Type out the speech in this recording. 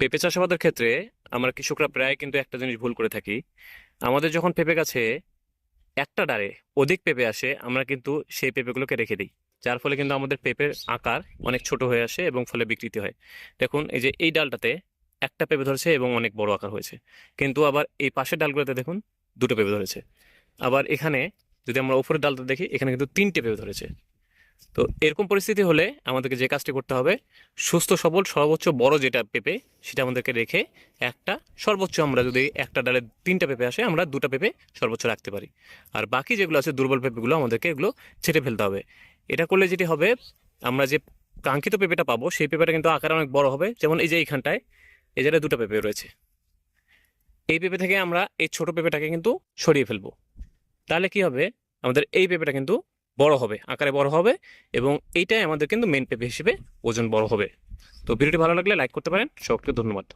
পেঁপে চাষাবাদের ক্ষেত্রে আমরা কৃষকরা প্রায় কিন্তু একটা জিনিস ভুল করে থাকি। আমাদের যখন পেঁপে গাছে একটা ডারে অধিক পেঁপে আসে, আমরা কিন্তু সেই পেঁপেগুলোকে রেখে দিই। যার ফলে কিন্তু আমাদের পেঁপের আকার অনেক ছোট হয়ে আসে এবং ফলে বিকৃতি হয়। দেখুন, এই যে এই ডালটাতে একটা পেঁপে ধরেছে এবং অনেক বড় আকার হয়েছে। কিন্তু আবার এই পাশের ডালগুলোতে দেখুন, দুটো পেঁপে ধরেছে। আবার এখানে যদি আমরা উপরের ডালটা দেখি, এখানে কিন্তু তিনটে পেঁপে ধরেছে। তো এরকম পরিস্থিতি হলে আমাদেরকে যে কাজটি করতে হবে, সুস্থ, সবল, সর্বোচ্চ, বড় যেটা পেঁপে, সেটা আমাদেরকে রেখে একটা সর্বোচ্চ আমরা যদি একটা ডালে তিনটা পেঁপে আসে, আমরা দুটা পেঁপে সর্বোচ্চ রাখতে পারি। আর বাকি যেগুলো আছে দুর্বল পেঁপেগুলো আমাদেরকে এগুলো ছেটে ফেলতে হবে। এটা করলে যেটি হবে, আমরা যে কাঙ্ক্ষিত পেঁপেটা পাবো, সেই পেঁপেটা কিন্তু আকারে অনেক বড় হবে। যেমন এই যে এইখানটায়, এই জায়গায় দুটো পেঁপে রয়েছে। এই পেঁপে থেকে আমরা এই ছোট পেঁপেটাকে কিন্তু সরিয়ে ফেলব। তাহলে কি হবে? আমাদের এই পেঁপেটা কিন্তু বড় হবে, আকারে বড় হবে এবং এইটাই আমাদের কিন্তু মেন পেপে হিসেবে ওজন বড় হবে। তো ভিডিওটি ভালো লাগলে লাইক করতে পারেন। সবকে ধন্যবাদ।